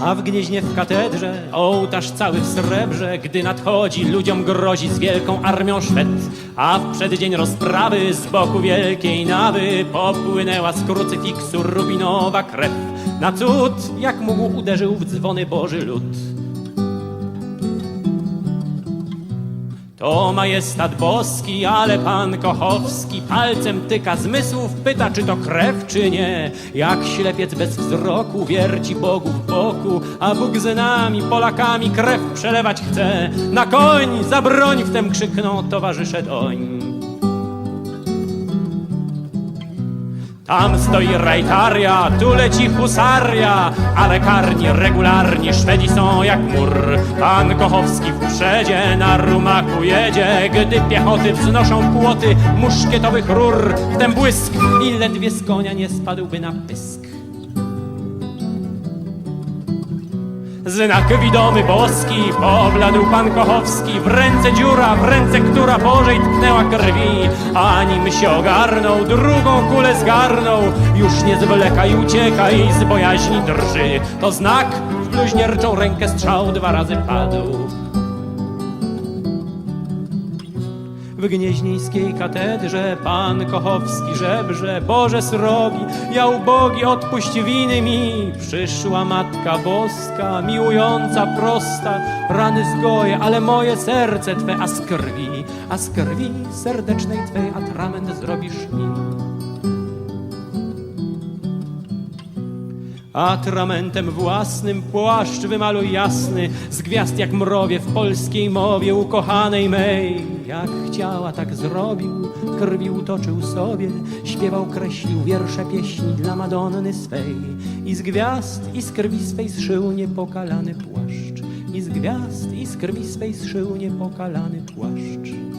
A w Gnieźnie w katedrze ołtarz cały w srebrze, gdy nadchodzi, ludziom grozi z wielką armią Szwed. A w przeddzień rozprawy z boku wielkiej nawy popłynęła z krucyfiksu rubinowa krew. Na cud, jak mógł, uderzył w dzwony Boży lud. To majestat boski, ale pan Kochowski palcem tyka zmysłów, pyta czy to krew czy nie. Jak ślepiec bez wzroku wierci Bogu w boku, a Bóg z nami, Polakami krew przelewać chce. Na koń, za broń wtem krzykną towarzysze doń. Tam stoi rajtaria, tu leci husaria, ale karni regularni Szwedzi są jak mur. Pan Kochowski w przodzie na rumaku jedzie, gdy piechoty wznoszą płoty muszkietowych rur. Wtem błysk i ledwie z konia nie spadłby na pysk. Znak widomy boski, pobladł pan Kochowski, w ręce dziura, w ręce, która Bożej tknęła krwi. A nim się ogarnął, drugą kulę zgarnął, już nie zwleka i ucieka i z bojaźni drży. To znak, w bluźnierczą rękę strzał dwa razy padł. W gnieźnieńskiej katedrze pan Kochowski żebrze, Boże srogi, ja ubogi, odpuść winy mi. Przyszła Matka Boska, miłująca, prosta, rany zgoje, ale moje serce Twe, a z krwi, a z krwi serdecznej Twej atrament zrobisz mi. Atramentem własnym płaszcz wymaluj jasny, z gwiazd jak mrowie w polskiej mowie ukochanej mej. Jak chciała, tak zrobił, krwi utoczył sobie, śpiewał, kreślił wiersze pieśni dla Madonny swej. I z gwiazd, i z krwi swej zszył niepokalany płaszcz. I z gwiazd, i z krwi swej zszył niepokalany płaszcz.